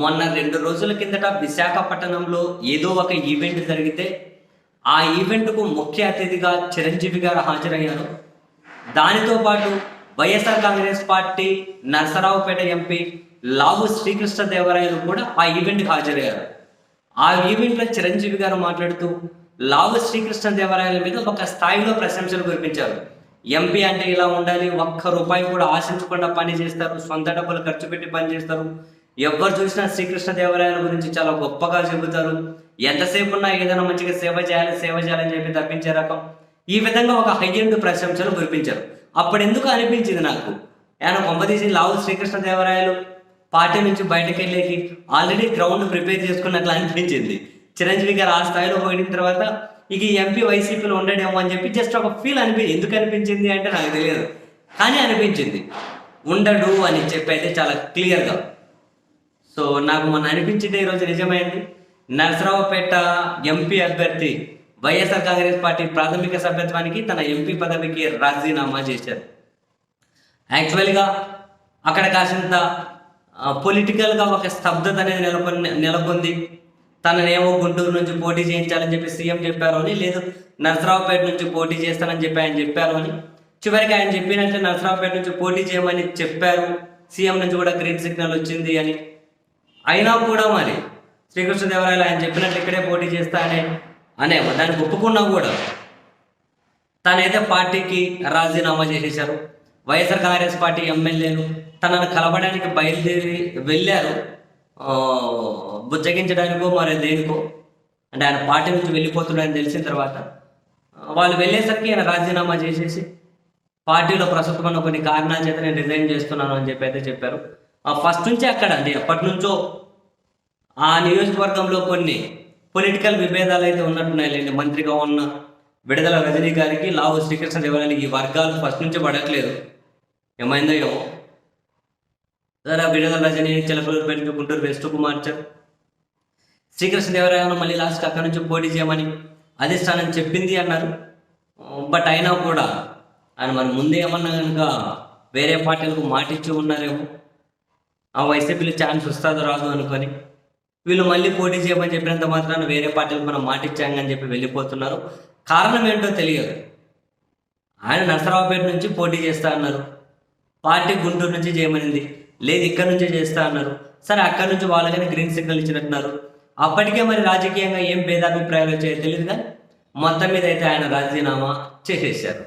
మొన్న రెండు రోజుల కిందట విశాఖపట్నంలో ఏదో ఒక ఈవెంట్ జరిగితే ఆ ఈవెంట్కు ముఖ్య అతిథిగా చిరంజీవి గారు హాజరయ్యారు. దానితో పాటు వైఎస్ఆర్ కాంగ్రెస్ పార్టీ నరసరావుపేట ఎంపీ లావు శ్రీకృష్ణదేవరాయలు కూడా ఆ ఈవెంట్కి హాజరయ్యారు. ఆ ఈవెంట్లో చిరంజీవి గారు మాట్లాడుతూ లావు శ్రీకృష్ణదేవరాయల మీద ఒక స్థాయిలో ప్రశంసలు కురిపించారు. ఎంపీ అంటే ఇలా ఉండాలి ఒక్క రూపాయి కూడా ఆశించకుండా పని చేస్తారు సొంత డబ్బులు ఖర్చు పెట్టి పని చేస్తారు ఎవరు చూసినా శ్రీకృష్ణదేవరాయల గురించి చాలా గొప్పగా చెబుతారు. ఎంతసేపు ఉన్నా ఏదైనా మంచిగా సేవ చేయాలి సేవ చేయాలని చెప్పి తప్పించే రకం. ఈ విధంగా ఒక హై ఎండ్ ప్రశంసలు కురిపించారు. అప్పుడు ఎందుకు అనిపించింది నాకు? ఆయన కొంపదీసి లావు శ్రీకృష్ణదేవరాయలు పార్టీ నుంచి బయటకు వెళ్ళేకి ఆల్రెడీ గ్రౌండ్ ప్రిపేర్ చేసుకున్నట్లు అనిపించింది. చిరంజీవి గారు ఆ స్థాయిలో పోయిన తర్వాత ఇక ఎంపీ వైసీపీలో ఉండడేమో అని చెప్పి జస్ట్ ఒక ఫీల్ అనిపించింది ఎందుకు అనిపించింది అంటే నాకు తెలియదు. కానీ అనిపించింది. ఉండడు అని చెప్పి అయితే చాలా క్లియర్గా సో నాకు మొన్న అనిపించింది ఈరోజు నిజమైంది. నరసరావుపేట ఎంపీ అభ్యర్థి వైఎస్ఆర్ కాంగ్రెస్ పార్టీ ప్రాథమిక సభ్యత్వానికి తన ఎంపీ పదవికి రాజీనామా చేశారు. యాక్చువల్గా అక్కడ కాసింత పొలిటికల్గా ఒక స్తబ్దత అనేది నెలకొని నెలకొంది. తననేమో గుంటూరు నుంచి పోటీ చేయించాలని చెప్పి సీఎం చెప్పారు అని లేదు నరసరావుపేట నుంచి పోటీ చేస్తానని చెప్పి ఆయన చెప్పారు అని. చివరికి ఆయన చెప్పినట్లే నరసరావుపేట నుంచి పోటీ చేయమని చెప్పారు. సీఎం నుంచి కూడా గ్రీన్ సిగ్నల్ వచ్చింది అని. అయినా కూడా మరి శ్రీకృష్ణదేవరాయలు ఆయన చెప్పినట్టు ఇక్కడే పోటీ చేస్తా అనే అనే దానికి ఒప్పుకున్నా కూడా తనైతే పార్టీకి రాజీనామా చేసేశారు. వైఎస్ఆర్ కాంగ్రెస్ పార్టీ ఎమ్మెల్యేలు తనను కలవడానికి బయలుదేరి వెళ్ళారు. బుజ్జగించడానికో మరి దేనికో. అంటే ఆయన పార్టీ నుంచి వెళ్ళిపోతున్నాడని తెలిసిన తర్వాత వాళ్ళు వెళ్ళేసరికి ఆయన రాజీనామా చేసేసి పార్టీలో ప్రస్తుతం కొన్ని కారణాల చేత నేను రిజైన్ చేస్తున్నాను అని చెప్పి అయితే చెప్పారు. ఫస్ట్ నుంచే అక్కడ అండి ఎప్పటి నుంచో ఆ నియోజకవర్గంలో కొన్ని పొలిటికల్ విభేదాలు అయితే ఉన్నట్టున్నాయి మంత్రిగా ఉన్న విడుదల రజనీ గారికి లావు శ్రీకృష్ణ దేవరాయలకి ఈ వర్గాలు ఫస్ట్ నుంచి పడట్లేదు. ఏమైందో ఏమో. సరే విడుదల రజనీ చిలకలూరు పెట్టి గుంటూరు వెస్ట్ కుమార్చర్ శ్రీకృష్ణ దేవరాయలను మళ్ళీ లాస్ట్కి అక్కడి నుంచి పోటీ చేయమని అధిష్టానం చెప్పింది అన్నారు. బట్ అయినా కూడా ఆయన మరి ముందే ఏమన్నా కనుక వేరే పార్టీలకు మాటిచ్చి ఉన్నారేమో. ఆ వైసీపీలో ఛాన్స్ వస్తుందో రాదు అనుకొని వీళ్ళు మళ్ళీ పోటీ చేయమని చెప్పినంత మాత్రాన వేరే పార్టీలు మనం మాటిచ్చాం అని చెప్పి వెళ్ళిపోతున్నారు. కారణం ఏంటో తెలియదు. ఆయన నరసరావుపేట నుంచి పోటీ చేస్తా అన్నారు. పార్టీ గుంటూరు నుంచి చేయమనింది. లేదు ఇక్కడ నుంచే చేస్తా అన్నారు. సరే అక్కడ నుంచి వాళ్ళకైనా గ్రీన్ సిగ్నల్ ఇచ్చినట్టున్నారు. అప్పటికే మరి రాజకీయంగా ఏం భేదాభిప్రాయాలు వచ్చాయో తెలియదు కానీ మొత్తం మీద అయితే ఆయన రాజీనామా చేసేసారు